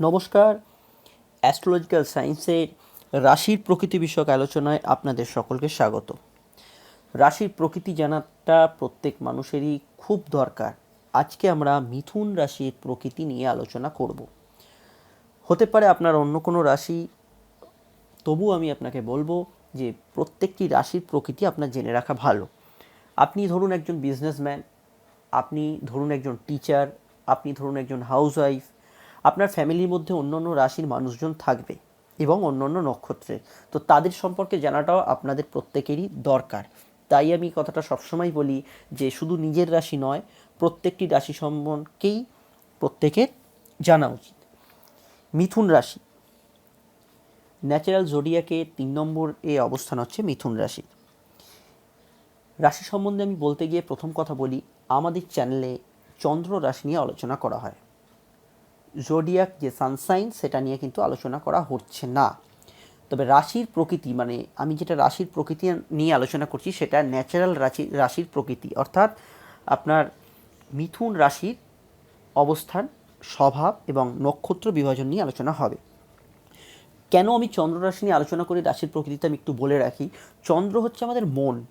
নমস্কার। অ্যাস্ট্রোলজিক্যাল সায়েন্সের রাশির প্রকৃতি বিষয়ক আলোচনায় আপনাদের সকলকে স্বাগত। রাশির প্রকৃতি জানাটা প্রত্যেক মানুষেরই খুব দরকার। আজকে আমরা মিথুন রাশির প্রকৃতি নিয়ে আলোচনা করব। হতে পারে আপনার অন্য কোনো রাশি তবু আমি আপনাকে বলব যে প্রত্যেকটি রাশির প্রকৃতি আপনার জেনে রাখা ভালো। আপনি ধরুন একজন বিজনেসম্যান আপনি ধরুন একজন টিচার আপনি ধরুন একজন হাউসওয়াইফ আপনার ফ্যামিলির মধ্যে অন্য অন্য রাশির মানুষজন থাকবে এবং অন্য অন্য নক্ষত্রে। তো তাদের সম্পর্কে জানাটাও আপনাদের প্রত্যেকেরই দরকার। তাই আমি কথাটা সবসময় বলি যে, শুধু নিজের রাশি নয়, প্রত্যেকটি রাশি সম্পর্কেই প্রত্যেকের জানা উচিত। মিথুন রাশি। ন্যাচারাল জোডিয়াকে তিন নম্বর এ অবস্থান হচ্ছে মিথুন রাশি। রাশি সম্বন্ধে আমি বলতে গিয়ে প্রথম কথা বলি, আমাদের চ্যানেলে চন্দ্র রাশি নিয়ে আলোচনা করা হয়। জোডিয়াক যে সানসাইন সেটা নিয়ে কিন্তু আলোচনা করা হচ্ছে না। তবে রাশির প্রকৃতি মানে আমি যেটা রাশির প্রকৃতি নিয়ে আলোচনা করছি, সেটা ন্যাচারাল রাশি, রাশির প্রকৃতি। অর্থাৎ আপনার মিথুন রাশির অবস্থান, স্বভাব এবং নক্ষত্র বিভাজন নিয়ে আলোচনা হবে। কেন আমি চন্দ্র রাশি নিয়ে আলোচনা করি? রাশির প্রকৃতিতে আমি একটু বলে রাখি, চন্দ্র হচ্ছে আমাদের মন,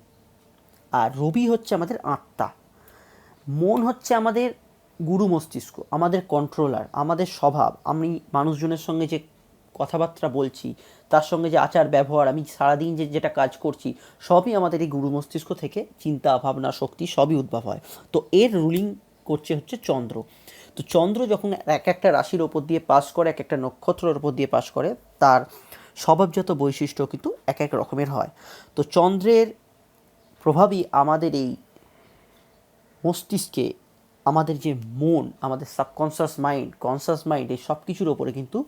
আর রবি হচ্ছে আমাদের আত্মা। মন হচ্ছে আমাদের গুরু মস্তিষ্ক, আমাদের কন্ট্রোলার আমাদের স্বভাব, আমি মানুষজনের সঙ্গে যে কথাবার্তা বলছি, তার সঙ্গে যে আচার, ব্যবহার, আমি সারাদিন যে যেটা কাজ করছি, সবই আমাদের এই গুরু মস্তিষ্ক থেকে চিন্তা, ভাবনা, শক্তি সবই উদ্ভব হয়। তো এর রুলিং করছে হচ্ছে চন্দ্র। তো চন্দ্র যখন এক একটা রাশির ওপর দিয়ে পাস করে, এক একটা নক্ষত্রের ওপর দিয়ে পাস করে, তার স্বভাবজাত বৈশিষ্ট্য কিন্তু এক এক রকমের হয়। তো চন্দ্রের প্রভাবই আমাদের এই মস্তিষ্কে আমাদের যে মন, আমাদের সাবকনসিয়াস মাইন্ড কনসিয়াস মাইন্ড এই সব কিছুর ওপরে কিন্তু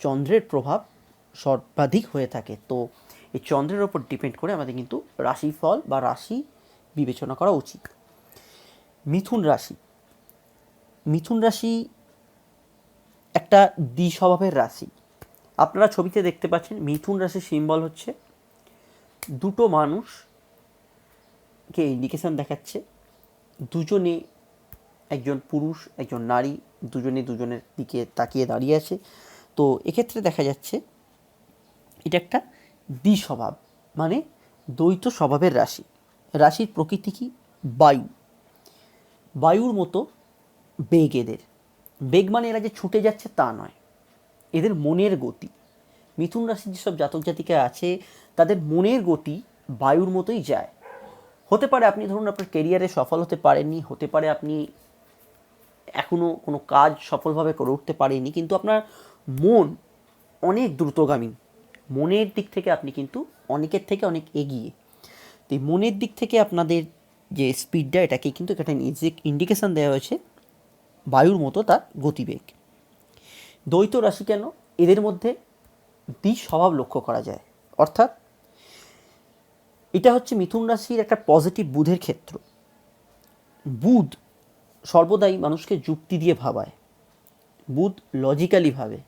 চন্দ্রের প্রভাব সর্বাধিক হয়ে থাকে। তো এই চন্দ্রের ওপর ডিপেন্ড করে আমাদের কিন্তু রাশিফল বা রাশি বিবেচনা করা উচিত। মিথুন রাশি। মিথুন রাশি একটা দ্বিস্বভাবের রাশি। আপনারা ছবিতে দেখতে পাচ্ছেন, মিথুন রাশির সিম্বল হচ্ছে দুটো মানুষকে ইন্ডিকেশন দেখাচ্ছে। দুজনে একজন পুরুষ, একজন নারী, দুজনে দুজনের দিকে তাকিয়ে দাঁড়িয়ে আছে। তো এক্ষেত্রে দেখা যাচ্ছে এটা একটা দ্বিস্বভাব মানে দ্বৈত স্বভাবের রাশি। রাশির প্রকৃতি কি? বায়ু। বায়ুর মতো বেগ এদের। বেগ মানে এরা যে ছুটে যাচ্ছে তা নয়। এদের মনের গতি। মিথুন রাশির যেসব জাতক জাতিকা আছে, তাদের মনের গতি বায়ুর মতোই যায়। হতে পারে আপনি ধরুন আপনার কেরিয়ারে সফল হতে পারেননি, হতে পারে আপনি এখনও কোনো কাজ সফলভাবে করে উঠতে পারেনি, কিন্তু আপনার মন অনেক দ্রুতগামী। মনের দিক থেকে আপনি কিন্তু অনেকের থেকে অনেক এগিয়ে। তো এই মনের দিক থেকে আপনাদের যে স্পিডটা এটাকে কিন্তু একটা ইন্ডিকেশান দেওয়া হয়েছে বায়ুর মতো তার গতিবেগ। দ্বৈত রাশি কেন? এদের মধ্যে দ্বি স্বভাব লক্ষ্য করা যায়। অর্থাৎ এটা হচ্ছে মিথুন রাশির একটা পজিটিভ বুধের ক্ষেত্র। বুধ সর্বদাই মানুষকে যুক্তি দিয়ে ভাবায়, বুধ লজিক্যালি ভাবে।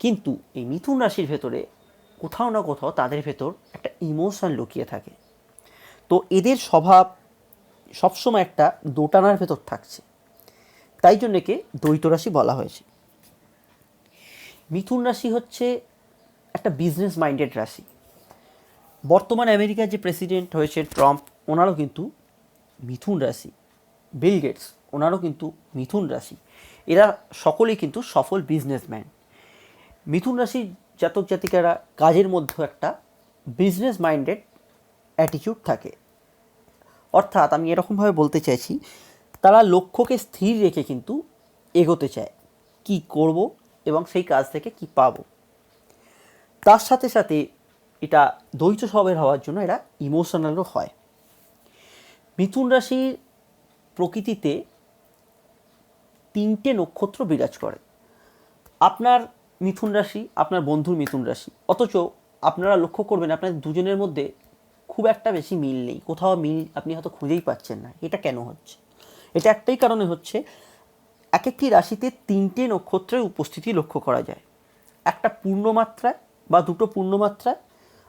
কিন্তু এই মিথুন রাশির ভেতরে কোথাও না কোথাও তাদের ভেতর একটা ইমোশন লুকিয়ে থাকে। তো এদের স্বভাব সবসময় একটা দোটানার ভেতর থাকছে। তাই জন্য একে দ্বৈত রাশি বলা হয়েছে। মিথুন রাশি হচ্ছে একটা বিজনেস মাইন্ডেড রাশি। বর্তমান আমেরিকার যে প্রেসিডেন্ট হয়েছে ট্রাম্প, ওনারও কিন্তু মিথুন রাশি। বিল গেটস ওনারও কিন্তু মিথুন রাশি। এরা সকলেই কিন্তু সফল বিজনেসম্যান মিথুন রাশির জাতক জাতিকারা কাজের মধ্যে একটা বিজনেস মাইন্ডেড অ্যাটিটিউড থাকে। অর্থাৎ আমি এরকমভাবে বলতে চাইছি, তারা লক্ষ্যকে স্থির রেখে কিন্তু এগোতে চায়, কি করব এবং সেই কাজ থেকে কি পাব। তার সাথে সাথে এটা দ্বৈত স্বভাবের হওয়ার জন্য এরা ইমোশনালও হয়। মিথুন রাশির প্রকৃতিতে তিনটে নক্ষত্র বিরাজ করে। আপনার মিথুন রাশি, আপনার বন্ধুর মিথুন রাশি। অথচ আপনারা লক্ষ্য করবেন, আপনাদের দুজনের মধ্যে খুব একটা বেশি মিল নেই। কোথাও মিল আপনি হয়তো খুঁজেই পাচ্ছেন না। এটা কেন হচ্ছে? এটা একটাই কারণে হচ্ছে এক একটি রাশিতে তিনটে নক্ষত্রের উপস্থিতি লক্ষ্য করা যায়। একটা পূর্ণমাত্রায় বা দুটো পূর্ণমাত্রায়,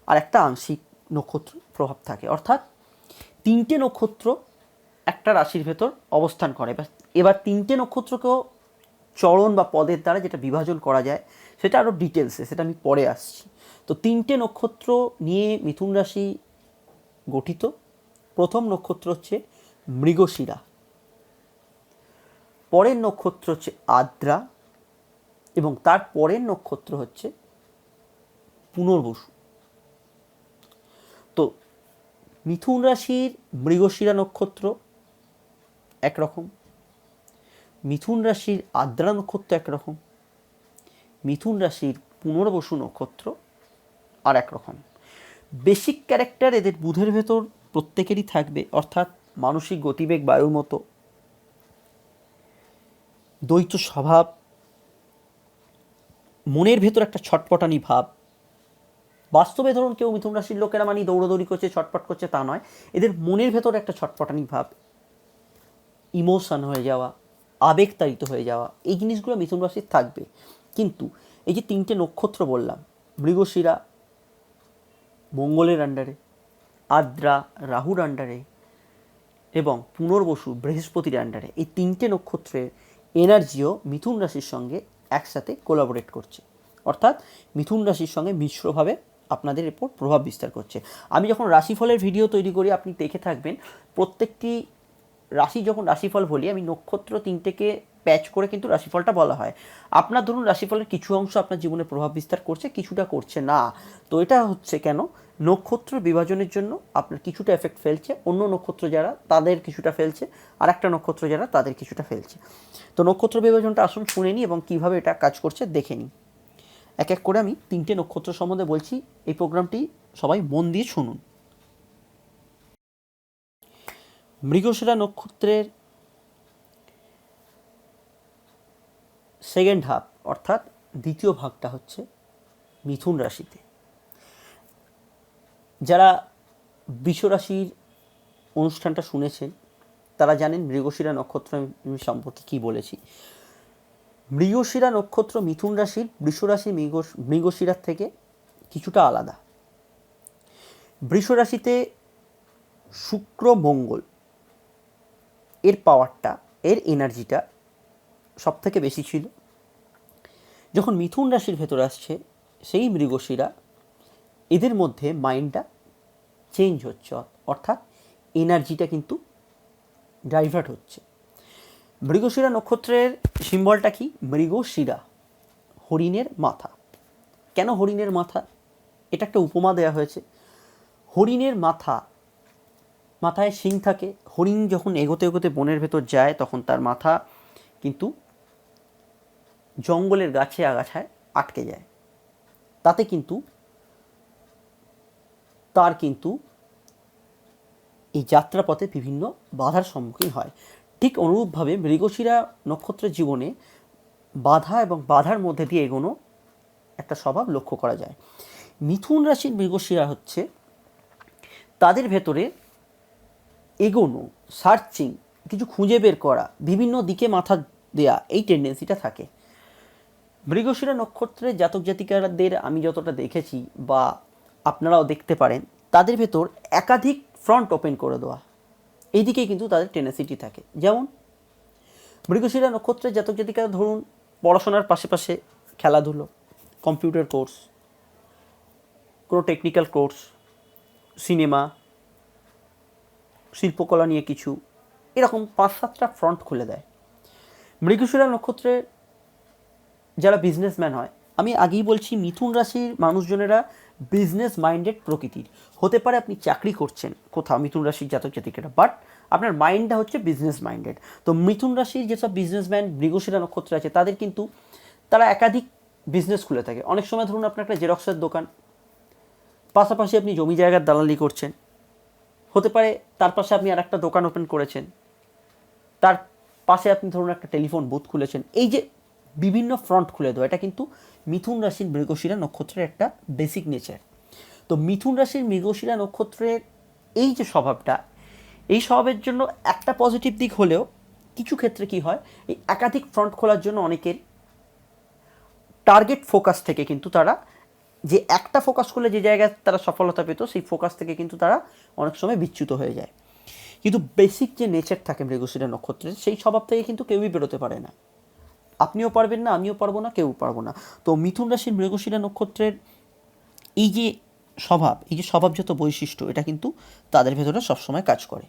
আর একটা আংশিক নক্ষত্র প্রভাব থাকে। অর্থাৎ তিনটে নক্ষত্র একটা রাশির ভেতর অবস্থান করে। এবার তিনটে নক্ষত্রকেও চরণ বা পদের দ্বারা যেটা বিভাজন করা যায়, সেটা আরও ডিটেলসে সেটা আমি পরে আসছি। তো তিনটে নক্ষত্র নিয়ে মিথুন রাশি গঠিত। প্রথম নক্ষত্র হচ্ছে মৃগশিরা। পরের নক্ষত্র হচ্ছে আদ্রা। এবং তার পরের নক্ষত্র হচ্ছে পুনর্বসু। তো মিথুন রাশির মৃগশিরা নক্ষত্র একরকম। মিথুন রাশির আদ্রা নক্ষত্র একরকম। মিথুন রাশির পুনর্বসু নক্ষত্র আর একরকম। বেসিক ক্যারেক্টার এদের বুধের ভেতর প্রত্যেকেরই থাকবে, অর্থাৎ মানসিক গতিবেগ, বায়ুর মতো। দ্বৈত স্বভাব, মনের ভেতর একটা ছটপটানি ভাব। বাস্তবে ধরুন কেউ মিথুন রাশির লোকেরা মানে দৌড়দৌড়ি করছে, ছটপট করছে, তা নয়। এদের মনের ভেতর একটা ছটপটানি ভাব। ইমোশন হয়ে যাওয়া, আবেগতাড়িত হয়ে যাওয়া, এই জিনিসগুলো মিথুন রাশির থাকবে। কিন্তু এই যে তিনটে নক্ষত্র বললাম, মৃগশিরা, মঙ্গলের আন্ডারে আদ্রা, রাহুর আন্ডারে এবং পুনর্বসু বৃহস্পতির আন্ডারে এই তিনটে নক্ষত্রের এনার্জিও মিথুন রাশির সঙ্গে একসাথে কোলাবোরেট করছে। অর্থাৎ মিথুন রাশির সঙ্গে মিশ্রভাবে আপনাদের এরপর প্রভাব বিস্তার করছে। আমি যখন রাশিফলের ভিডিও তৈরি করি, আপনি দেখে থাকবেন, প্রত্যেকটি রাশি যখন রাশিফল বলি, আমি নক্ষত্র তিনটেকে প্যাচ করে কিন্তু রাশিফলটা বলা হয়। আপনার ধরুন রাশিফলের কিছু অংশ আপনার জীবনে প্রভাব বিস্তার করছে, কিছুটা করছে না। তো এটা হচ্ছে কেন? নক্ষত্র বিভাজনের জন্য আপনার কিছুটা এফেক্ট ফেলছে, অন্য নক্ষত্র যারা তাদের কিছুটা ফেলছে, আর একটা নক্ষত্র যারা তাদের কিছুটা ফেলছে। তো নক্ষত্র বিভাজনটা আসুন শুনে নিই এবং কীভাবে এটা কাজ করছে দেখে নিই। এক এক করে আমি তিনটে নক্ষত্র সম্বন্ধে বলছি, এই প্রোগ্রামটি সবাই মন দিয়ে শুনুন। মৃগশিরা নক্ষত্রের সেকেন্ড হাফ অর্থাৎ দ্বিতীয় ভাগটা হচ্ছে মিথুন রাশিতে। যারা বিশ্বরাশির অনুষ্ঠানটা শুনেছেন, তারা জানেন মৃগশিরা নক্ষত্র, আমি সম্পর্কে কী বলেছি। মৃগশিরা নক্ষত্র মিথুন রাশির বৃষরাশি মৃগ মৃগশিরার থেকে কিছুটা আলাদা। বৃষরাশিতে শুক্র, মঙ্গল এর পাওয়ারটা এর এনার্জিটা সব থেকে বেশি ছিল। যখন মিথুন রাশির ভেতর আসছে, সেই মৃগশিরা এদের মধ্যে মাইন্ডটা চেঞ্জ হচ্ছে, অর্থাৎ এনার্জিটা কিন্তু ডাইভার্ট হচ্ছে। মৃগশিরা নক্ষত্রের সিম্বলটা কি? মৃগশিরা, হরিণের মাথা। কেন হরিণের মাথা? এটা একটা উপমা দেওয়া হয়েছে। হরিণের মাথা মাথায় শিং থাকে, হরিণ যখন এগোতে এগোতে বনের ভেতর যায়, তখন তার মাথা কিন্তু জঙ্গলের গাছে আগাছায় আটকে যায়। তাতে কিন্তু, তার কিন্তু এই যাত্রাপথে বিভিন্ন বাধার সম্মুখীন হয়। ঠিক অনুরূপভাবে মৃগশিরা নক্ষত্রের জীবনে বাধা এবং বাধার মধ্যে দিয়ে এগোনো একটা স্বভাব লক্ষ্য করা যায়। মিথুন রাশির মৃগশিরা হচ্ছে তাদের ভেতরে এগোনো সার্চিং কিছু খুঁজে বের করা, বিভিন্ন দিকে মাথা দেয়া, এই টেন্ডেন্সিটা থাকে। মৃগশিরা নক্ষত্রের জাতক জাতিকাদের আমি যতটা দেখেছি বা আপনারাও দেখতে পারেন, তাদের ভেতর একাধিক ফ্রন্ট ওপেন করে দেওয়া। এইদিকে কিন্তু তাদের টেনেসিটি থাকে। যেমন, মৃগশিরা নক্ষত্রের জাতক জাতিকারা ধরুন, পড়াশোনার পাশে খেলাধুলো কম্পিউটার কোর্স কোনো টেকনিক্যাল কোর্স সিনেমা শিল্পকলা নিয়ে কিছু এরকম পাঁচ সাতটা ফ্রন্ট খুলে দেয়। মৃগশিরা নক্ষত্রের যারা বিজনেসম্যান হয়, আমি আগেই বলছি মিথুন রাশির মানুষজনেরা বিজনেস মাইন্ডেড প্রকৃতির। হতে পারে আপনি চাকরি করছেন, কোথাও মিথুন রাশির জাতক জাতিকেরা বাট আপনার মাইন্ডটা হচ্ছে বিজনেস মাইন্ডেড তো মিথুন রাশির যেসব বিজনেসম্যান মৃগশিরা নক্ষত্র আছে, তাদের কিন্তু তারা একাধিক বিজনেস খুলে থাকে। অনেক সময় ধরুন আপনার একটা জেরক্সের দোকান, পাশাপাশি আপনি জমি জায়গার দালালি করছেন হতে পারে তার পাশে আপনি আর একটা দোকান ওপেন করেছেন। তার পাশে আপনি ধরুন একটা টেলিফোন বুথ খুলেছেন। এই যে বিভিন্ন ফ্রন্ট খুলে দেওয়া, এটা কিন্তু মিথুন রাশির মৃগশিরা নক্ষত্রের একটা বেসিক নেচার তো মিথুন রাশির মৃগশিরা নক্ষত্রের এই যে স্বভাবটা, এই স্বভাবের জন্য একটা পজিটিভ দিক হলেও কিছু ক্ষেত্রে কি হয়, এই একাধিক ফ্রন্ট খোলার জন্য অনেকের টার্গেট ফোকাস থেকে কিন্তু তারা যে একটা ফোকাস করলে যে জায়গায় তারা সফলতা পেত, সেই ফোকাস থেকে কিন্তু তারা অনেক সময় বিচ্যুত হয়ে যায়। কিন্তু বেসিক যে নেচার থাকে মৃগশিরা নক্ষত্রের, সেই স্বভাব থেকে কিন্তু কেউই বেরোতে পারে না। আপনিও পারবেন না, আমিও পারব না, কেউ পারব না। তো মিথুন রাশির মৃগশিরা নক্ষত্রের এই যে স্বভাব, এই যে স্বভাবজাত বৈশিষ্ট্য, এটা কিন্তু তাদের ভেতরে সবসময় কাজ করে।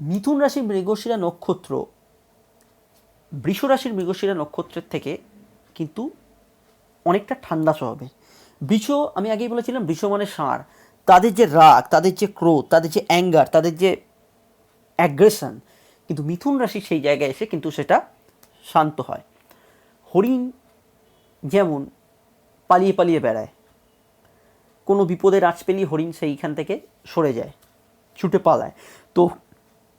মিথুন রাশির মৃগশিরা নক্ষত্র, বৃষ রাশির মৃগশিরা নক্ষত্রের থেকে কিন্তু অনেকটা ঠান্ডা স্বভাবের বৃষ, আমি আগেই বলেছিলাম, বৃষ মানে ষাঁড় তাদের যে রাগ, তাদের যে ক্রোধ, তাদের যে অ্যাঙ্গার তাদের যে অ্যাগ্রেশন কিন্তু মিথুন রাশি সেই জায়গায় এসে কিন্তু সেটা শান্ত হয়। হরিণ যেমন পালিয়ে পালিয়ে বেড়ায়। কোনো বিপদের আঁচ পেলেই হরিণ সেইখান থেকে সরে যায়, ছুটে পালায়। তো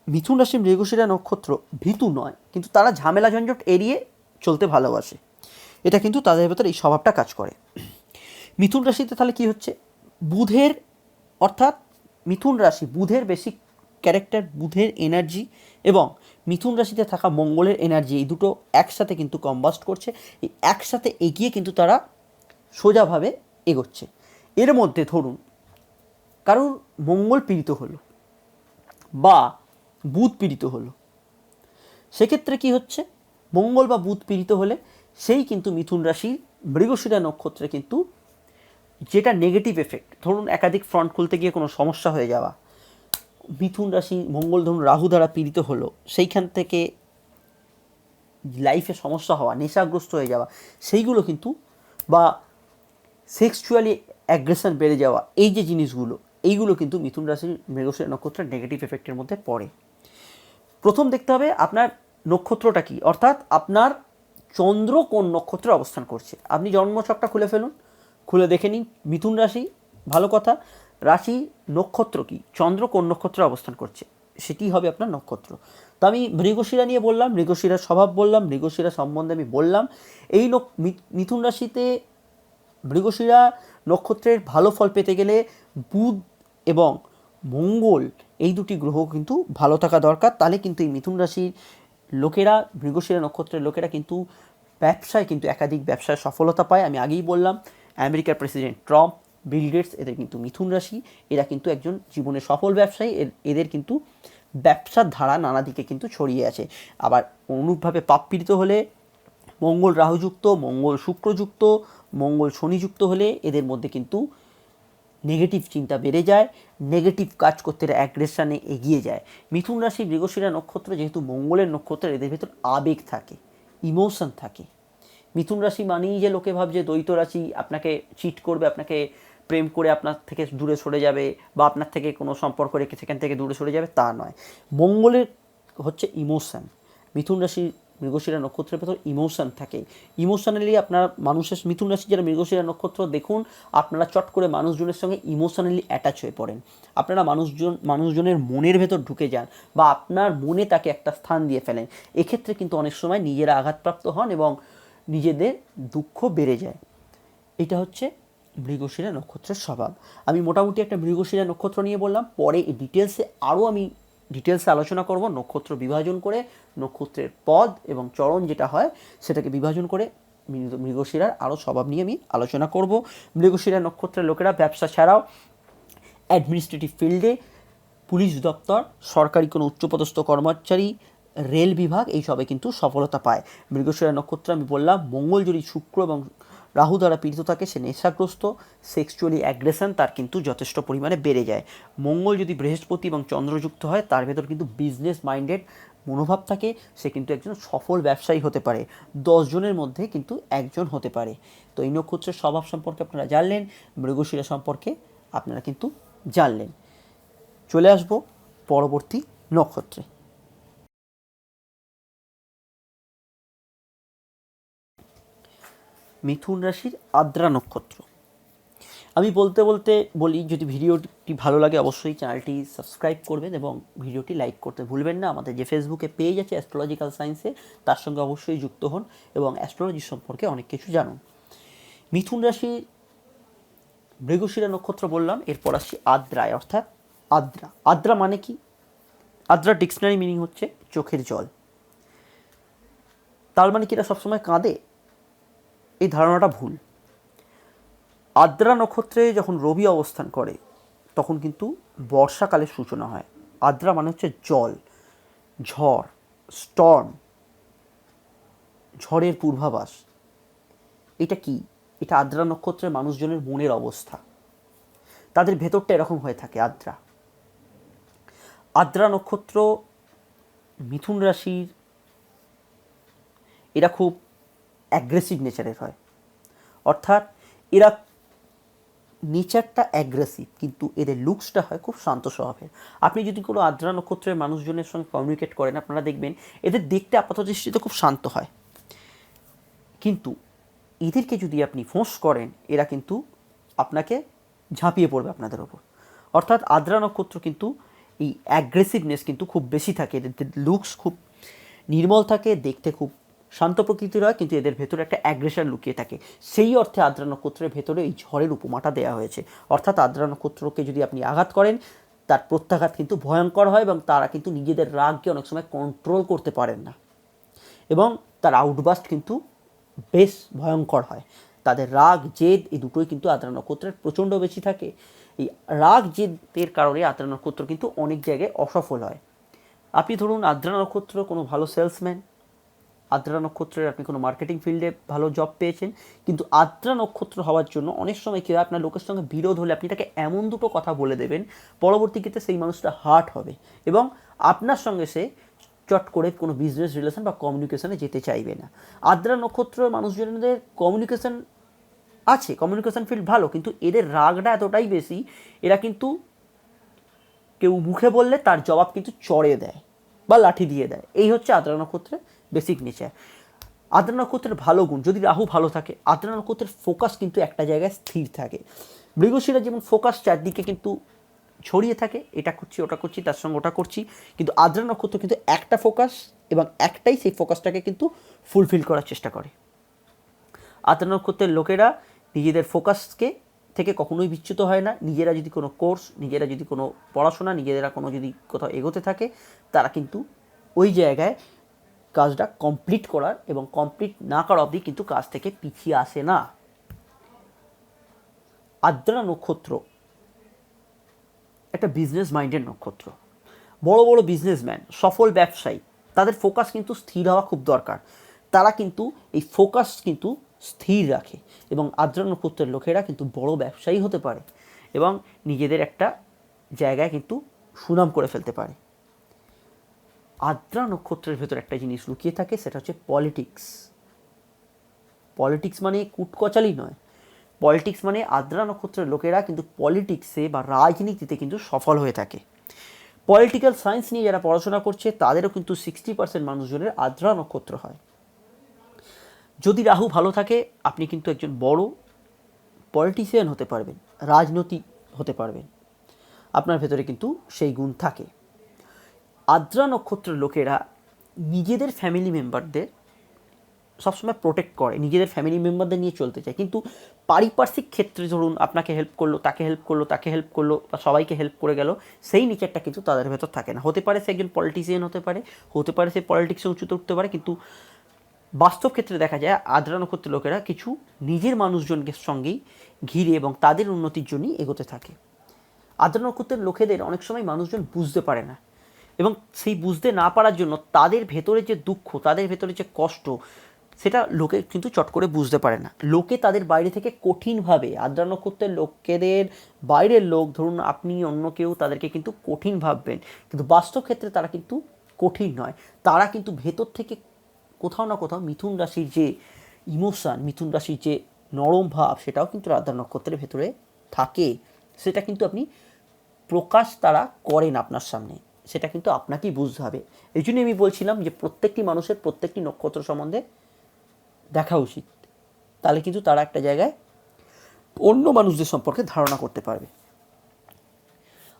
মিথুন রাশি মৃগশিরা নক্ষত্র ভীতু নয়, কিন্তু তারা ঝামেলা ঝঞ্ঝট এড়িয়ে চলতে ভালোবাসে। এটা কিন্তু তাদের ভেতরে এই স্বভাবটা কাজ করে। মিথুন রাশিতে তাহলে কি হচ্ছে? বুধের, অর্থাৎ মিথুন রাশি বুধের বেসিক ক্যারেক্টার বুধের এনার্জি এবং মিথুন রাশিতে থাকা মঙ্গলের এনার্জি এই দুটো একসাথে কিন্তু কম্বাস্ট করছে। এই একসাথে এগিয়ে কিন্তু তারা সোজাভাবে এগোচ্ছে। এর মধ্যে ধরুন, কারুর মঙ্গল পীড়িত হলো বা বুধ পীড়িত হলো, সেক্ষেত্রে কি হচ্ছে? মঙ্গল বা বুধ পীড়িত হলে সেই কিন্তু মিথুন রাশির মৃগশিরা নক্ষত্রে কিন্তু যেটা নেগেটিভ এফেক্ট ধরুন একাধিক ফ্রন্ট খুলতে গিয়ে কোনো সমস্যা হয়ে যাওয়া, মিথুন রাশি মঙ্গল ধরুন রাহু দ্বারা পীড়িত হলো, সেইখান থেকে লাইফে সমস্যা হওয়া, নেশাগ্রস্ত হয়ে যাওয়া, সেইগুলো কিন্তু বা সেক্সুয়ালি অ্যাগ্রেশন বেড়ে যাওয়া, এই যে জিনিসগুলো, এইগুলো কিন্তু মিথুন রাশির মৃগশিরা নক্ষত্রের নেগেটিভ এফেক্টের মধ্যে পড়ে। প্রথম দেখতে হবে আপনার নক্ষত্রটা কি? অর্থাৎ আপনার চন্দ্র কোন নক্ষত্রে অবস্থান করছে? আপনি জন্মছকটা খুলে ফেলুন, খুলে দেখে নিন। মিথুন রাশি, ভালো কথা। রাশি নক্ষত্র কি? চন্দ্র কোন নক্ষত্রে অবস্থান করছে? সেটি হবে আপনার নক্ষত্র। তো আমি মৃগশিরা নিয়ে বললাম, মৃগশিরার স্বভাব বললাম, মৃগশিরা সম্বন্ধে আমি বললাম। এই মিথুন রাশিতে মৃগশিরা নক্ষত্রের ভালো ফল পেতে গেলে বুধ এবং মঙ্গল এই দুটি গ্রহ কিন্তু ভালো থাকা দরকার। তাহলে কিন্তু এই মিথুন রাশির লোকেরা, মৃগশিরা নক্ষত্রের লোকেরা কিন্তু ব্যবসায় কিন্তু একাধিক ব্যবসায় সফলতা পায়। আমি আগেই বললাম, আমেরিকার প্রেসিডেন্ট ট্রাম্প, বিল গেটস, এদের কিন্তু মিথুন রাশি, এরা কিন্তু একজন জীবনে সফল ব্যবসায়ী। এদের কিন্তু ব্যবসার ধারা নানা দিকে কিন্তু ছড়িয়ে আছে। আবার অনুরূপভাবে পাপ পীড়িত হলে মঙ্গল রাহুযুক্ত, মঙ্গল শুক্রযুক্ত, মঙ্গল শনিযুক্ত হলে এদের মধ্যে কিন্তু নেগেটিভ চিন্তা বেড়ে যায়, নেগেটিভ কাজ করতে অ্যাগ্রেশনে এগিয়ে যায়। মিথুন রাশি মৃগশিরা নক্ষত্র যেহেতু মঙ্গলের নক্ষত্র, এদের ভেতর আবেগ থাকে ইমোশন থাকে। মিথুন রাশি মানেই যে লোকে ভাবছে দ্বৈত রাশি আপনাকে চিট করবে, আপনাকে প্রেম করে আপনার থেকে দূরে সরে যাবে বা আপনার থেকে কোনো সম্পর্ক রেখে সেখান থেকে দূরে সরে যাবে, তা নয়। মঙ্গলের হচ্ছে ইমোশন মিথুন রাশি মৃগশিরা নক্ষত্রের ভেতর ইমোশন থাকে। ইমোশনালি আপনার মানুষের মিথুন রাশি যারা মৃগশিরা নক্ষত্র, দেখুন আপনারা চট করে মানুষজনের সঙ্গে ইমোশনালি অ্যাটাচ হয়ে পড়েন। আপনারা মানুষজন মানুষজনের মনের ভেতর ঢুকে যান বা আপনার মনে তাকে একটা স্থান দিয়ে ফেলেন। এক্ষেত্রে কিন্তু অনেক সময় নিজেরা আঘাতপ্রাপ্ত হন এবং নিজেদের দুঃখ বেড়ে যায়। এটা হচ্ছে মৃগশিরা নক্ষত্রের স্বভাব। আমি মোটামুটি একটা মৃগশিরা নক্ষত্র নিয়ে বললাম, পরে ডিটেলসে আরও আমি ডিটেলসে আলোচনা করব, নক্ষত্র বিভাজন করে, নক্ষত্রের পদ এবং চরণ যেটা হয়, সেটাকে বিভাজন করে মৃগশিরার আরও স্বভাব নিয়ে আমি আলোচনা করব। মৃগশিরা নক্ষত্রের লোকেরা ব্যবসা ছাড়াও অ্যাডমিনিস্ট্রেটিভ ফিল্ডে পুলিশ দপ্তর, সরকারি কোনো উচ্চপদস্থ কর্মচারী, রেল বিভাগ এই সবে কিন্তু সফলতা পায়। মৃগশিরা নক্ষত্র আমি বললাম মঙ্গল যদি শুক্র এবং রাহু দ্বারা পীড়িত থাকে, সে নেশাগ্রস্ত সেক্সুয়ালি অ্যাগ্রেশন তার কিন্তু যথেষ্ট পরিমাণে বেড়ে যায়। মঙ্গল যদি বৃহস্পতি এবং চন্দ্রযুক্ত হয়, তার ভেতর কিন্তু বিজনেস মাইন্ডেড মনোভাব থাকে, সে কিন্তু একজন সফল ব্যবসায়ী হতে পারে। জনের মধ্যে কিন্তু একজন হতে পারে। তো এই নক্ষত্রের স্বভাব সম্পর্কে আপনারা জানলেন, মৃগশিরা সম্পর্কে আপনারা কিন্তু জানলেন। চলে আসব পরবর্তী নক্ষত্রে। মিথুন রাশির আদ্রা নক্ষত্র। আমি বলতে বলতে বলি, যদি ভিডিওটি ভালো লাগে অবশ্যই চ্যানেলটি সাবস্ক্রাইব করবেন এবং ভিডিওটি লাইক করতে ভুলবেন না। আমাদের যে ফেসবুকে পেজ আছে অ্যাস্ট্রোলজিক্যাল সায়েন্সে তার সঙ্গে অবশ্যই যুক্ত হন এবং অ্যাস্ট্রোলজি সম্পর্কে অনেক কিছু জানুন। মিথুন রাশি মৃগশিরা নক্ষত্র বললাম, এরপর আসছি আদ্রায়, অর্থাৎ আদ্রা। আদ্রা মানে কি? আদ্রা ডিকশনারি মিনিং হচ্ছে চোখের জল। তার মানে কি এরা সবসময় কাঁদে? এই ধারণাটা ভুল। আদ্রা নক্ষত্রে যখন রবি অবস্থান করে, তখন কিন্তু বর্ষাকালের সূচনা হয়। আদ্রা মানে হচ্ছে জল, ঝড় স্টর্ম ঝড়ের পূর্বাভাস। এটা কি? এটা আদ্রা নক্ষত্রের মানুষজনের মনের অবস্থা। তাদের ভেতরটা এরকম হয়ে থাকে আদ্রা। আদ্রা নক্ষত্র মিথুন রাশির, এরা খুব অ্যাগ্রেসিভ নেচারের হয়। অর্থাৎ এরা নেচারটা অ্যাগ্রেসিভ কিন্তু এদের লুকসটা হয় খুব শান্ত স্বভাবের। আপনি যদি কোনো আদ্রা নক্ষত্রের মানুষজনের সঙ্গে কমিউনিকেট করেন, আপনারা দেখবেন এদের দেখতে আপাত দৃষ্টিতে খুব শান্ত হয়। কিন্তু এদেরকে যদি আপনি ফোঁস করেন, এরা কিন্তু আপনাকে ঝাঁপিয়ে পড়বে আপনাদের ওপর। অর্থাৎ আদ্রা নক্ষত্র কিন্তু এই অ্যাগ্রেসিভনেস কিন্তু খুব বেশি থাকে। এদের লুকস খুব নির্মল থাকে, দেখতে খুব শান্ত প্রকৃতির হয় কিন্তু এদের ভেতরে একটা অ্যাগ্রেশন লুকিয়ে থাকে। সেই অর্থে আদ্রা নক্ষত্রের ভেতরে এই ঝড়ের উপমাটা দেওয়া হয়েছে। অর্থাৎ আদ্রা নক্ষত্রকে যদি আপনি আঘাত করেন, তার প্রত্যাঘাত কিন্তু ভয়ঙ্কর হয় এবং তারা কিন্তু নিজেদের রাগকে অনেক সময় কন্ট্রোল করতে পারেন না। এবং তার আউটবাস্ট কিন্তু বেশ ভয়ঙ্কর হয়। তাদের রাগ, জেদ, এই দুটোই কিন্তু আদ্রা নক্ষত্রের প্রচণ্ড বেশি থাকে। এই রাগ, জেদের কারণে আদ্রা নক্ষত্র কিন্তু অনেক জায়গায় অসফল হয়। আপনি ধরুন, আদ্রা নক্ষত্র কোনো ভালো সেলসম্যান আদ্রা নক্ষত্রের আপনি কোনো মার্কেটিং ফিল্ডে ভালো জব পেয়েছেন, কিন্তু আদ্রা নক্ষত্র হওয়ার জন্য অনেক সময় কী হয়, আপনার লোকের সঙ্গে বিরোধ হলে আপনি তাকে এমন দুটো কথা বলে দেবেন, পরবর্তী ক্ষেত্রে সেই মানুষটা হার্ট হবে এবং আপনার সঙ্গে সে চট করে কোনো বিজনেস রিলেশন বা কমিউনিকেশনে যেতে চাইবে না। আদ্রা নক্ষত্র মানুষজনদের কমিউনিকেশন আছে কমিউনিকেশন ফিল্ড ভালো, কিন্তু এদের রাগটা এতটাই বেশি, এরা কিন্তু কেউ মুখে বললে তার জবাব কিন্তু চড়ে দেয় বা লাঠি দিয়ে দেয়। এই হচ্ছে আদ্রা নক্ষত্রের বেসিক নেচার আদ্রা নক্ষত্রের ভালো গুণ, যদি রাহু ভালো থাকে আদ্রা নক্ষত্রের ফোকাস কিন্তু একটা জায়গায় স্থির থাকে। মৃগশিরা যেমন ফোকাস চারদিকে কিন্তু ছড়িয়ে থাকে, এটা করছি, ওটা করছি, তার সঙ্গে ওটা করছি, কিন্তু আদ্রা নক্ষত্র কিন্তু একটা ফোকাস এবং একটাই সেই ফোকাসটাকে কিন্তু ফুলফিল করার চেষ্টা করে। আদ্রা নক্ষত্রের লোকেরা নিজেদের ফোকাসকে থেকে কখনোই বিচ্যুত হয় না। নিজেরা যদি কোনো কোর্স নিজেরা যদি কোনো পড়াশোনা, নিজেরা কোনো যদি কোথাও এগোতে থাকে, তারা কিন্তু ওই জায়গায় কাজটা কমপ্লিট করার এবং কমপ্লিট না করা অবধি কিন্তু কাজ থেকে পিছিয়ে আসে না। আদ্রা নক্ষত্র। একটা বিজনেস মাইন্ডের নক্ষত্র। বড় বড় বিজনেসম্যান সফল ব্যবসায়ী। তাদের ফোকাস কিন্তু স্থির হওয়া খুব দরকার। তারা কিন্তু এই ফোকাস কিন্তু স্থির রাখে এবং আদ্রা নক্ষত্রের লোকেরা কিন্তু বড় ব্যবসায়ী হতে পারে এবং নিজেদের একটা জায়গায় কিন্তু সুনাম করে ফেলতে পারে। আদ্রা নক্ষত্রের ভেতর একটা জিনিস লুকিয়ে থাকে, সেটা হচ্ছে পলিটিক্স পলিটিক্স মানে কুটকচালি নয়। পলিটিক্স মানে আদ্রা নক্ষত্রের লোকেরা কিন্তু পলিটিক্সে বা রাজনীতিতে কিন্তু সফল হয়ে থাকে। পলিটিক্যাল সায়েন্স নিয়ে যারা পড়াশোনা করছে, তাদেরও কিন্তু সিক্সটি পার্সেন্ট মানুষজনের আদ্রা নক্ষত্র হয়। যদি রাহু ভালো থাকে, আপনি কিন্তু একজন বড় পলিটিশিয়ান হতে পারবেন, রাজনৈতিক হতে পারবেন। আপনার ভেতরে কিন্তু সেই গুণ থাকে। আদ্রা নক্ষত্রের লোকেরা নিজেদের ফ্যামিলি মেম্বারদের সবসময় প্রোটেক্ট করে, নিজেদের ফ্যামিলি মেম্বারদের নিয়ে চলতে চায়। কিন্তু পারিপার্শ্বিক ক্ষেত্রে ধরুন আপনাকে হেল্প করল, তাকে হেল্প করল, তাকে হেল্প করল, বা সবাইকে হেল্প করে গেল, সেই নেচারটা কিন্তু তাদের ভেতর থাকে না। হতে পারে সে একজন পলিটিশিয়ান হতে পারে হতে পারে সে পলিটিক্সে উঁচুতে উঠতে পারে, কিন্তু বাস্তব ক্ষেত্রে দেখা যায় আদ্রা নক্ষত্রের লোকেরা কিছু নিজের মানুষজনকে সঙ্গেই ঘিরে এবং তাদের উন্নতির জন্যই এগোতে থাকে। আদ্রা নক্ষত্রের লোকেদের অনেক সময় মানুষজন বুঝতে পারে না। এবং সেই বুঝতে না পারার জন্য তাদের ভেতরে যে দুঃখ, তাদের ভেতরে যে কষ্ট, সেটা লোকে কিন্তু চট করে বুঝতে পারে না। লোকে তাদের বাইরে থেকে কঠিনভাবে আদ্রা নক্ষত্রের লোকেদের বাইরের লোক, ধরুন আপনি অন্য কেউ, তাদেরকে কিন্তু কঠিন ভাববেন। কিন্তু বাস্তব ক্ষেত্রে তারা কিন্তু কঠিন নয়। তারা কিন্তু ভেতর থেকে কোথাও না কোথাও মিথুন রাশির যে ইমোশান, মিথুন রাশির যে নরম ভাব, সেটাও কিন্তু আদ্রা নক্ষত্রের ভেতরে থাকে। সেটা কিন্তু আপনি প্রকাশ তারা করেন আপনার সামনে। সেটা কিন্তু আপনাকেই বুঝতে হবে। এই জন্য আমি বলছিলাম যে প্রত্যেকটি মানুষের প্রত্যেকটি নক্ষত্র সম্বন্ধে দেখা উচিত। তাহলে কিন্তু তারা একটা জায়গায় অন্য মানুষদের সম্পর্কে ধারণা করতে পারবে।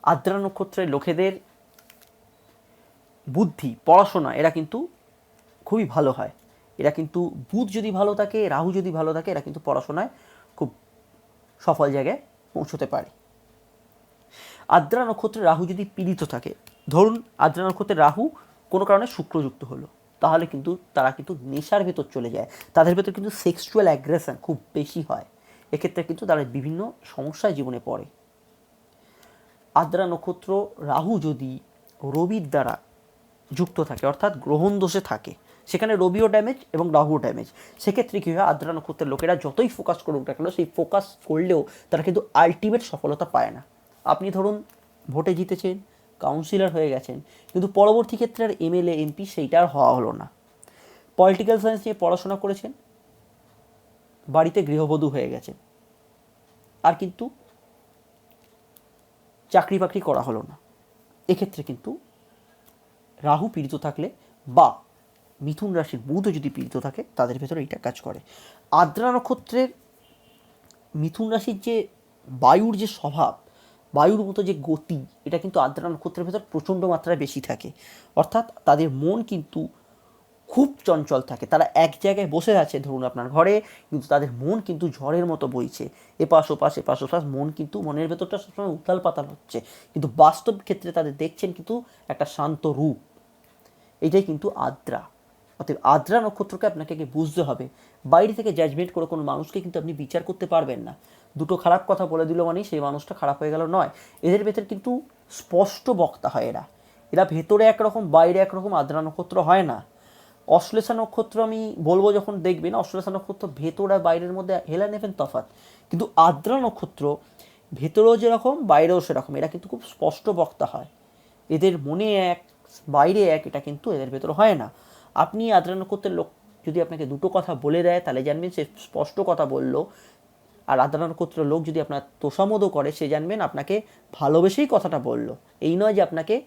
আদ্রা নক্ষত্রের লোকেদের বুদ্ধি, পড়াশোনা, এরা কিন্তু খুবই ভালো হয়। এরা কিন্তু বুধ যদি ভালো থাকে, রাহু যদি ভালো থাকে, এরা কিন্তু পড়াশোনায় খুব সফল জায়গায় পৌঁছতে পারে। আদ্রা নক্ষত্রে রাহু যদি পীড়িত থাকে ধরুন আদ্রা নক্ষত্রে রাহু কোনো কারণে শুক্রযুক্ত হলো, তাহলে কিন্তু তারা কিন্তু নেশার ভেতর চলে যায়। তাদের ভেতর কিন্তু সেক্সুয়াল অ্যাগ্রেশন খুব বেশি হয়। এক্ষেত্রে কিন্তু তারা বিভিন্ন সমস্যায় জীবনে পড়ে। আদ্রা নক্ষত্র রাহু যদি রবির দ্বারা যুক্ত থাকে, অর্থাৎ গ্রহণ দোষে থাকে, সেখানে রবিও ড্যামেজ এবং রাহুও ড্যামেজ সেক্ষেত্রে কী হয় আদ্রা নক্ষত্রের লোকেরা যতই ফোকাস করুক না কেন, সেই ফোকাস করলেও তারা কিন্তু আলটিমেট সফলতা পায় না। আপনি ধরুন, ভোটে জিতেছেন কাউন্সিলর হয়ে গেছেন। কিন্তু পরবর্তী ক্ষেত্রে আর এমএলএ এমপি সেইটা আর হওয়া হলো না। পলিটিক্যাল সায়েন্স নিয়ে পড়াশোনা করেছেন। বাড়িতে গৃহবধূ হয়ে গেছেন। আর কিন্তু চাকরি বাকরি করা হলো না। এক্ষেত্রে কিন্তু রাহু পীড়িত থাকলে বা মিথুন রাশির বুধও যদি পীড়িত থাকে, তাদের ভেতরে এইটা কাজ করে। আদ্রা নক্ষত্রের মিথুন রাশির যে বায়ুর যে স্বভাব বায়ুর মতো যে গতি, এটা কিন্তু আদ্রা নক্ষত্রের ভেতর প্রচণ্ড মাত্রায় বেশি থাকে। অর্থাৎ তাদের মন কিন্তু খুব চঞ্চল থাকে। তারা এক জায়গায় বসে আছে, ধরুন আপনার ঘরে, কিন্তু তাদের মন কিন্তু ঝড়ের মতো বইছে। এপাশ, ওপাশ এপাশ, ওপাশ, মন কিন্তু মনের ভেতরটা সবসময় উথাল পাতাল হচ্ছে। কিন্তু বাস্তব ক্ষেত্রে তাদের দেখছেন কিন্তু একটা শান্ত রূপ। এটাই কিন্তু আদ্রা। অতএব আদ্রা নক্ষত্রকে আপনাকে আগে বুঝতে হবে। বাইরে থেকে জাজমেন্ট করে কোনো মানুষকে কিন্তু আপনি বিচার করতে পারবেন না। দুটো খারাপ কথা বলে দিল মানে সেই মানুষটা খারাপ হয়ে গেল নয়। এদের ভেতর কিন্তু স্পষ্ট বক্তা হয় এরা। এরা ভেতরে একরকম, বাইরে একরকম আদ্রা নক্ষত্র হয় না। অশ্লেষা নক্ষত্র আমি বলব যখন দেখবেন, অশ্লেষা নক্ষত্র ভেতর আর বাইরের মধ্যে হেলা নেবেন তফাৎ। কিন্তু আদ্রা নক্ষত্র ভেতরেও যেরকম, বাইরেও সেরকম। এরা কিন্তু খুব স্পষ্ট বক্তা হয়। এদের মনে এক, বাইরে এক, এটা কিন্তু এদের ভেতর হয় না। আপনি আদ্রা নক্ষত্রের লোক যদি আপনাকে দুটো কথা বলে দেয়, তাহলে জানবেন সে স্পষ্ট কথা বলল। আর আদ্রা নক্ষত্রের লোক যদি আপনার তোষামোদও করে, সে জানবেন আপনাকে ভালোবেসেই কথাটা বলল। এই নয় যে আপনাকে,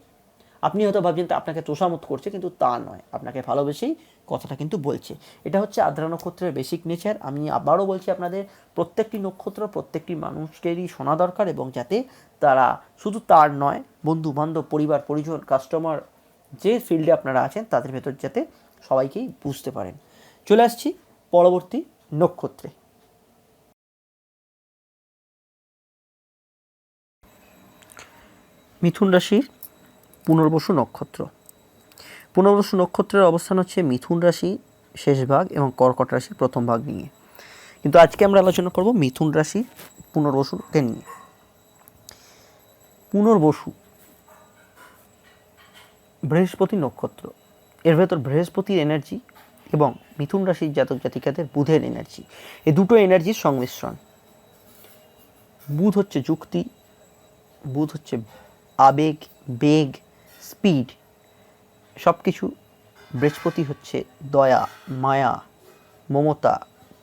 আপনি হয়তো ভাবছেন আপনাকে তোষামত করছে, কিন্তু তা নয়। আপনাকে ভালোবেসেই কথাটা কিন্তু বলছে। এটা হচ্ছে আদ্রা নক্ষত্রের বেসিক নেচার আমি আবারও বলছি আপনাদের, প্রত্যেকটি নক্ষত্র প্রত্যেকটি মানুষকেরই শোনা দরকার এবং যাতে তারা শুধু তার নয় বন্ধু বান্ধব পরিবার, পরিজন কাস্টমার যে ফিল্ডে আপনারা আছেন, তাদের ভেতর যাতে সবাইকেই বুঝতে পারেন। চলে আসছি পরবর্তী নক্ষত্রে। মিথুন রাশির পুনর্বসু নক্ষত্র। পুনর্বসু নক্ষত্রের অবস্থান হচ্ছে মিথুন রাশি শেষ ভাগ এবং কর্কট রাশির প্রথম ভাগ নিয়ে। কিন্তু আজকে আমরা আলোচনা করব মিথুন রাশি পুনর্বসুকে নিয়ে। পুনর্বসু বৃহস্পতি নক্ষত্র। এর ভেতর বৃহস্পতির এনার্জি এবং মিথুন রাশির জাতক জাতিকাদের বুধের এনার্জি এই দুটো এনার্জির সংমিশ্রণ। বুধ হচ্ছে যুক্তি, বুধ হচ্ছে আবেগ, বেগ স্পিড সব কিছু বৃহস্পতি হচ্ছে দয়া, মায়া, মমতা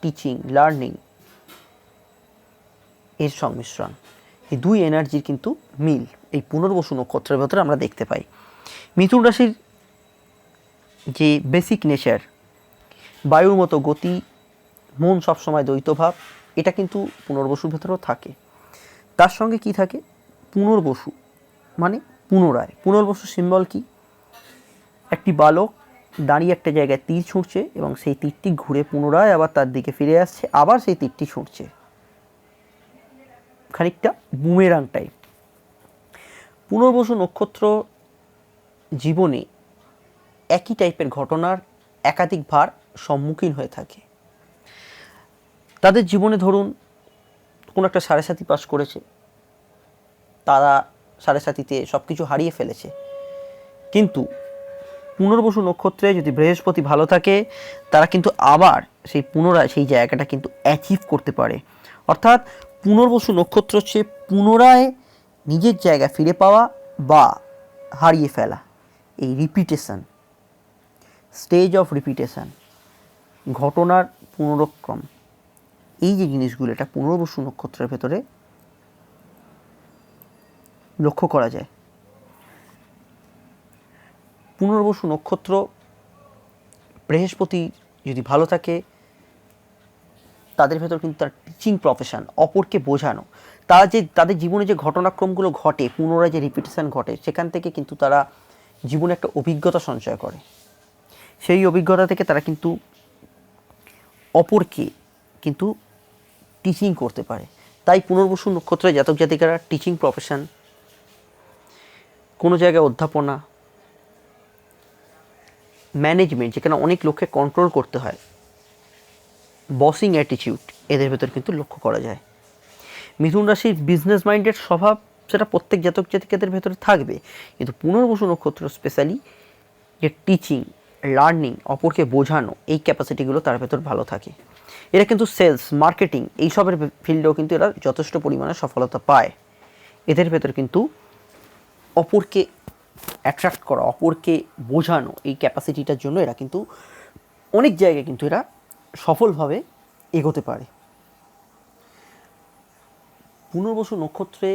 টিচিং লার্নিং এর সংমিশ্রণ। এই দুই এনার্জির কিন্তু মিল। এই পুনর্বসু নক্ষত্রের ভেতরে আমরা দেখতে পাই। মিথুন রাশির যে বেসিক নেচার বায়ুর মতো গতি, মন সবসময় দ্বৈতভাব, এটা কিন্তু পুনর্বসুর ভেতরেও থাকে। তার সঙ্গে কি থাকে? পুনর্বসু মানে পুনরায়। পুনর্বসু সিম্বল কি? একটি বালক দাঁড়িয়ে একটা জায়গায় তীর ছুঁড়ছে এবং সেই তীরটি ঘুরে পুনরায় আবার তার দিকে ফিরে আসছে, আবার সেই তীরটি ছুঁড়ছে। খানিকটা বুমেরাং টাইপ পুনর্বসু নক্ষত্র জীবনে একই টাইপের ঘটনার একাধিকবার সম্মুখীন হয়ে থাকে। তাদের জীবনে ধরুন, কোনো একটা সাড়ে সাথী পাস করেছে, তারা সাড়ে সাথীতে সব কিছু হারিয়ে ফেলেছে। কিন্তু পুনর্বসু নক্ষত্রে যদি বৃহস্পতি ভালো থাকে, তারা কিন্তু আবার সেই পুনরায় সেই জায়গাটা কিন্তু অ্যাচিভ করতে পারে। অর্থাৎ পুনর্বসু নক্ষত্র হচ্ছে পুনরায় নিজের জায়গা ফিরে পাওয়া বা হারিয়ে ফেলা। এই রিপিটেশন স্টেজ অফ রিপিটেশন ঘটনার পুনরক্রম, এই যে জিনিসগুলো এটা পুনর্বসু নক্ষত্রের ভেতরে লক্ষ্য করা যায়। পুনর্বসু নক্ষত্র বৃহস্পতি যদি ভালো থাকে, তাদের ভেতর কিন্তু তার টিচিং প্রফেশন অপরকে বোঝানো। তারা যে, তাদের জীবনে যে ঘটনাক্রমগুলো ঘটে, পুনরায় যে রিপিটেশন ঘটে, সেখান থেকে কিন্তু তারা জীবনে একটা অভিজ্ঞতা সঞ্চয় করে। সেই অভিজ্ঞতা থেকে তারা কিন্তু অপরকে কিন্তু টিচিং করতে পারে। তাই পুনর্বসু নক্ষত্রে জাতক জাতিকারা টিচিং প্রফেশন কোনো জায়গায় অধ্যাপনা ম্যানেজমেন্ট যেখানে অনেক লোককে কন্ট্রোল করতে হয় বসিং অ্যাটিটিউড এদের ভেতর কিন্তু লক্ষ্য করা যায়। মিথুন রাশির বিজনেস মাইন্ডেড স্বভাব সেটা প্রত্যেক জাতক জাতিকাদের ভেতরে থাকবে। কিন্তু পুনর্বসু নক্ষত্র স্পেশালি যে টিচিং লার্নিং অপরকে বোঝানো, এই ক্যাপাসিটিগুলো তার ভেতর ভালো থাকে। এরা কিন্তু সেলস মার্কেটিং এইসবের ফিল্ডেও কিন্তু এরা যথেষ্ট পরিমাণে সফলতা পায়। এদের ভেতর কিন্তু অপরকে অ্যাট্রাক্ট করা, অপরকে বোঝানো এই ক্যাপাসিটিটার জন্য এরা কিন্তু অনেক জায়গায় কিন্তু এরা সফলভাবে এগোতে পারে। পুনর্বসু নক্ষত্রে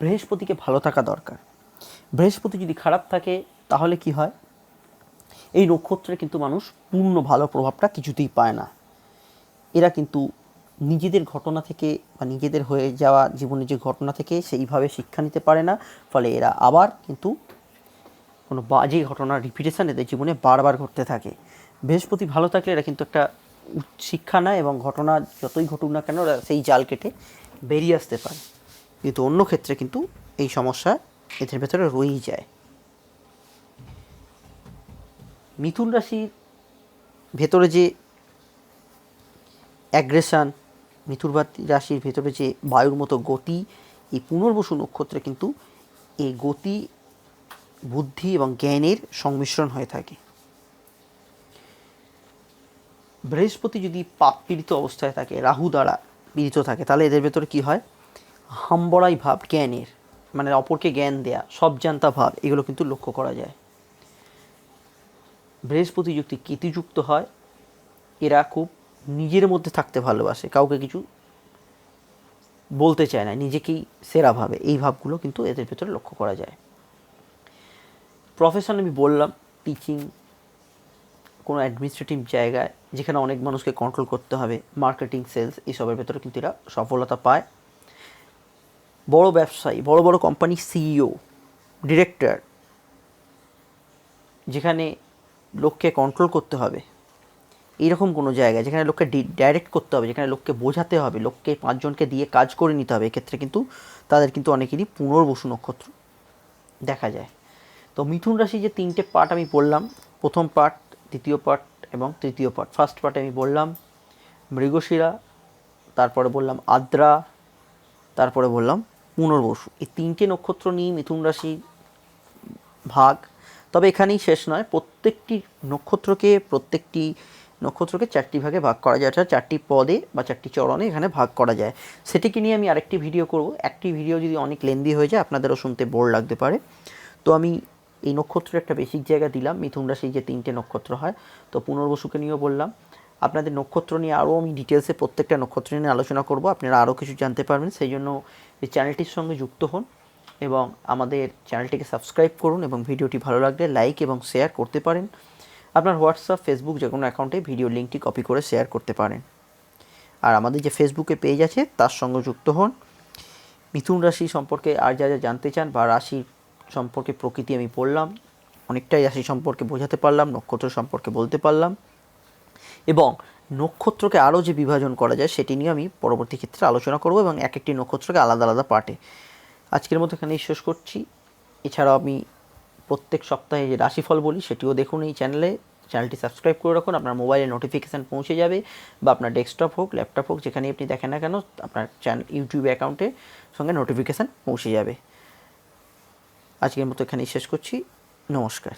বৃহস্পতিকে ভালো থাকা দরকার। বৃহস্পতি যদি খারাপ থাকে, তাহলে কি হয়? এই নক্ষত্রে কিন্তু মানুষ পূর্ণ ভালো প্রভাবটা কিছুতেই পায় না। এরা কিন্তু নিজেদের ঘটনা থেকে বা নিজেদের হয়ে যাওয়া জীবনের যে ঘটনা থেকে সেইভাবে শিক্ষা নিতে পারে না। ফলে এরা আবার কিন্তু কোনো বাজে ঘটনার রিপিটেশন এদের জীবনে বারবার ঘটতে থাকে। বৃহস্পতি ভালো থাকলে এরা কিন্তু একটা শিক্ষা নেয় এবং ঘটনা যতই ঘটুক না কেন ওরা সেই জাল কেটে বেরিয়ে আসতে পারে। কিন্তু অন্য ক্ষেত্রে কিন্তু এই সমস্যা এদের ভেতরে রয়েই যায়। মিথুন রাশির ভেতরে যে অ্যাগ্রেশন মিথুরবাতি রাশির ভেতরে যে বায়ুর মতো গতি, এই পুনর্বসু নক্ষত্রে কিন্তু এই গতি, বুদ্ধি এবং জ্ঞানের সংমিশ্রণ হয়ে থাকে। বৃহস্পতি যদি পাপ পীড়িত অবস্থায় থাকে, রাহু দ্বারা পীড়িত থাকে, তাহলে এদের ভেতরে কি হয়? হাম্বড়াই ভাব জ্ঞানের মানে অপরকে জ্ঞান দেয়া সব জানতা ভাব, এগুলো কিন্তু লক্ষ্য করা যায়। বৃহস্পতি যুক্তি কেতুযুক্ত হয়, এরা খুব নিজের মধ্যে থাকতে ভালোবাসে, কাউকে কিছু বলতে চায় না, নিজেকেই সেরা ভাবে, এই ভাবগুলো কিন্তু এদের ভেতরে লক্ষ্য করা যায়। প্রফেশন আমি বললাম টিচিং কোনো অ্যাডমিনিস্ট্রেটিভ জায়গায়, যেখানে অনেক মানুষকে কন্ট্রোল করতে হবে মার্কেটিং সেলস এইসবের ভেতরে কিন্তু এরা সফলতা পায়। বড় ব্যবসায়ী, বড় বড় কোম্পানির সিইও ডিরেক্টর যেখানে লোককে কন্ট্রোল করতে হবে। এরকম কোনো জায়গায় যেখানে লোককে ডাইরেক্ট করতে হবে, যেখানে লোককে বোঝাতে হবে, লোককে পাঁচজনকে দিয়ে কাজ করে নিতে হবে, এক্ষেত্রে কিন্তু তাদের কিন্তু অনেকেরই পুনর্বসু নক্ষত্র দেখা যায়। তো মিথুন রাশি যে তিনটে পার্ট আমি বললাম প্রথম পার্ট দ্বিতীয় পার্ট এবং তৃতীয় পার্ট ফার্স্ট পার্টে আমি বললাম মৃগশিরা, তারপরে বললাম আদ্রা, তারপরে বললাম পুনর্বসু। এই তিনটে নক্ষত্র নিয়ে মিথুন রাশি ভাগ। তবে এখানেই শেষ নয়, প্রত্যেকটি নক্ষত্রকে প্রত্যেকটি নক্ষত্রকে চারটি ভাগে ভাগ করা যায়। অর্থাৎ চারটি পদে বা চারটি চরণে এখানে ভাগ করা যায়। সেটিকে নিয়ে আমি আরেকটি ভিডিও করব। একটি ভিডিও যদি অনেক লেন্দি হয়ে যায়, আপনাদেরও শুনতে বোর লাগতে পারে। তো আমি এই নক্ষত্রের একটা বেসিক জায়গা দিলাম। মিথুন রাশি যে তিনটে নক্ষত্র হয়, তো পুনর্বসুকে নিয়েও বললাম। আপনাদের নক্ষত্র নিয়ে আরও আমি ডিটেলসে প্রত্যেকটা নক্ষত্র নিয়ে আলোচনা করব। আপনারা আরও কিছু জানতে পারবেন। সেই জন্য এই চ্যানেলটির সঙ্গে যুক্ত হন এবং আমাদের চ্যানেলটিকে সাবস্ক্রাইব করুন এবং ভিডিওটি ভালো লাগলে লাইক এবং শেয়ার করতে পারেন। আপনার হোয়াটসঅ্যাপ ফেসবুক যে কোনো অ্যাকাউন্টে ভিডিও লিঙ্কটি কপি করে শেয়ার করতে পারেন। আর আমাদের যে ফেসবুকে পেজ আছে, তার সঙ্গে যুক্ত হন। মিথুন রাশি সম্পর্কে আর যা যা জানতে চান বা রাশি সম্পর্কে প্রকৃতি আমি পড়লাম অনেকটাই রাশি সম্পর্কে বোঝাতে পারলাম, নক্ষত্র সম্পর্কে বলতে পারলাম। এবং নক্ষত্রকে আরও যে বিভাজন করা যায়, সেটি নিয়ে আমি পরবর্তী ক্ষেত্রে আলোচনা করব এবং এক একটি নক্ষত্রকে আলাদা আলাদা পার্টে। আজকের মতো এখানেই শেষ করছি। এছাড়াও আমি প্রত্যেক সপ্তাহে যে রাশিফল বলি, সেটিও দেখুন এই চ্যানেলে। চ্যানেলটি সাবস্ক্রাইব করে রাখুন। আপনার মোবাইলে নোটিফিকেশান পৌঁছে যাবে বা আপনার ডেস্কটপ হোক, ল্যাপটপ হোক, যেখানে আপনি দেখেন না কেন, আপনার চ্যানেল ইউটিউব অ্যাকাউন্টে সঙ্গে নোটিফিকেশান পৌঁছে যাবে। আজকের মতো এখানেই শেষ করছি। নমস্কার।